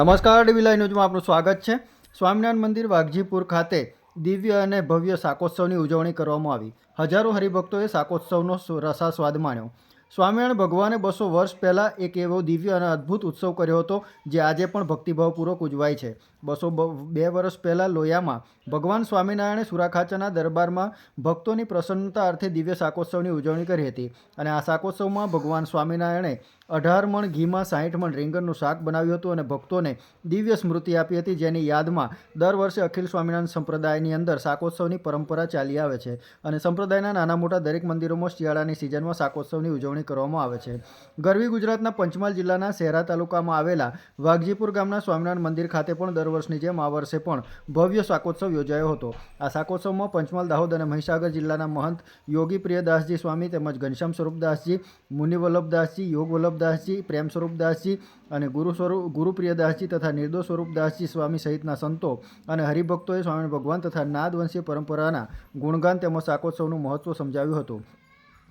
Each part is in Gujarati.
નમસ્કાર ડીવીલાઈ ન્યૂઝમાં આપનું સ્વાગત છે. સ્વામિનારાયણ મંદિર વાઘજીપુર ખાતે દિવ્ય અને ભવ્ય શાકોત્સવની ઉજવણી કરવામાં આવી. હજારો હરિભક્તોએ શાકોત્સવનો સ્વ- રસાસ્વાદ માણ્યો. સ્વામિનારાયણ ભગવાને બસો વર્ષ પહેલાં એક એવો દિવ્ય અને અદ્ભુત ઉત્સવ કર્યો હતો, જે આજે પણ ભક્તિભાવપૂર્વક ઉજવાય છે. બસો બ- વર્ષ પહેલાં લોયામાં ભગવાન સ્વામિનારાયણે સુરાખાચાના દરબારમાં ભક્તોની પ્રસન્નતા અર્થે દિવ્ય શાકોત્સવની ઉજવણી કરી હતી અને આ શાકોત્સવમાં ભગવાન સ્વામિનારાયણે અઢાર મણ ઘીમાં સાહીઠ મણ રીંગણનું શાક બનાવ્યું હતું અને ભક્તોને દિવ્ય સ્મૃતિ આપી હતી, જેની યાદમાં દર વર્ષે અખિલ સ્વામિનારાયણ સંપ્રદાયની અંદર શાકોત્સવની પરંપરા ચાલી આવે છે. અને સંપ્રદાયના નાના મોટા દરેક મંદિરોમાં શિયાળાની સિઝનમાં શાકોત્સવની ઉજવણી કરવામાં આવે છે. ગરવી ગુજરાતના પંચમહાલ જિલ્લાના શહેરા તાલુકામાં આવેલા વાઘજીપુર ગામના સ્વામિનારાયણ મંદિર ખાતે પણ દર વર્ષની જેમ આ વર્ષે પણ ભવ્ય શાકોત્સવ યોજાયો હતો. આ શાકોત્સવમાં પંચમહાલ દાહોદ અને મહીસાગર જિલ્લાના મહંત યોગી પ્રિયદાસજી સ્વામી તેમજ ઘનશ્યામ સ્વરૂપદાસજી મુનિવલ્લભદાસજી યોગવલ્લભદાસજી યોગ વલ્લભદાસજી પ્રેમ સ્વરૂપદાસજી અને ગુરુ સ્વરૂપ ગુરુપ્રિયદાસજી તથા નિર્દોષ સ્વરૂપદાસજી સ્વામી સહિતના સંતો અને હરિભક્તોએ સ્વામી ભગવાન તથા નાદવંશીય પરંપરાના ગુણગાન તેમજ શાકોત્સવનું મહત્ત્વ સમજાવ્યું હતું.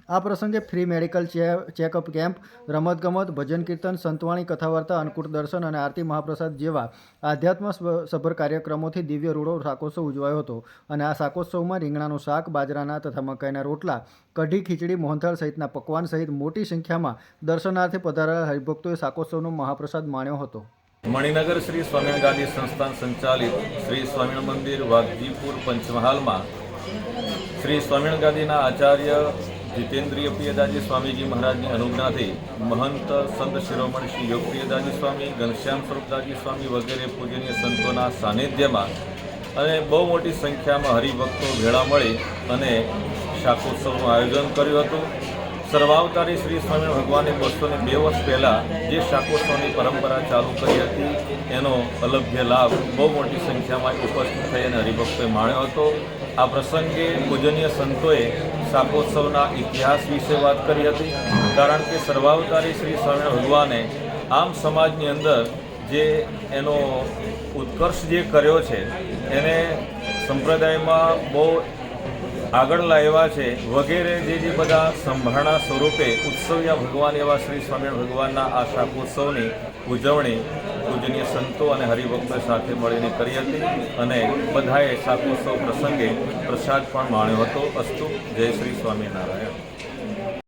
આ પ્રસંગે ફ્રી મેડિકલ ચેકઅપ કેમ્પ, રમતગમત, ભજન કીર્તન, સંતવાણી, કથાવાર્તા, અન્નકૂટ દર્શન અને આરતી મહાપ્રસાદ જેવા આધ્યાત્મ સભર કાર્યક્રમોથી દિવ્ય રૂડો શાકોત્સવ ઉજવાયો હતો. અને આ શાકોત્સવમાં રીંગણાનું શાક, બાજરાના તથા મકાઈના રોટલા, કઢી, ખીચડી, મોહનથાળ સહિતના પકવાન સહિત મોટી સંખ્યામાં દર્શનાર્થે પધારેલા હરિભક્તોએ શાકોત્સવનો મહાપ્રસાદ માણ્યો હતો. મણિનગર શ્રી સ્વામિનારાયણ ગાંધી સંસ્થાન સંચાલિત શ્રી સ્વામિનારાયણ મંદિર વાઘજીપુર પંચમહાલમાં શ્રી સ્વામિનારાયણ ગાંધીના આચાર્ય જીતેન્દ્રિય પ્રિયદાજી સ્વામીજી મહારાજની અનુજ્ઞાથી મહંત સંત શિરોમણ શ્રી યોગ પ્રિયદાજી સ્વામી, ઘનશ્યામ સ્વરૂપદાજી સ્વામી વગેરે પૂજનીય સંતોના સાનિધ્યમાં અને બહુ મોટી સંખ્યામાં હરિભક્તો ભેળા મળી અને શાકોત્સવનું આયોજન કર્યું હતું. સર્વાવતારી શ્રી સ્વામી ભગવાને બસો બે વર્ષ પહેલાં જે શાકોત્સવની પરંપરા ચાલુ કરી હતી, એનો અલભ્ય લાભ બહુ મોટી સંખ્યામાં ઉપસ્થિત થઈ અને હરિભક્તોએ માણ્યો હતો. આ પ્રસંગે પૂજનીય સંતોએ શાકોત્સવના ઇતિહાસ વિશે વાત કરી હતી. કારણ કે સર્વાવતારી શ્રી સ્વામિનારાયણ ભગવાને આમ સમાજની અંદર જે એનો ઉત્કર્ષ જે કર્યો છે, એને સંપ્રદાયમાં બહુ આગળ લાવ્યા છે, વગેરે જે જે બધા સંભારણા સ્વરૂપે ઉત્સવ્યા ભગવાન એવા શ્રી સ્વામિનારાયણ ભગવાનના આ શાકોત્સવની ઉજવણી પૂજનીય સંતો અને હરિભક્તો સાથે મળીને કરી હતી અને બધાએ શાકોત્સવ પ્રસંગે પ્રસાદ પણ માણ્યો હતો. અસ્તુ, જય શ્રી સ્વામિનારાયણ.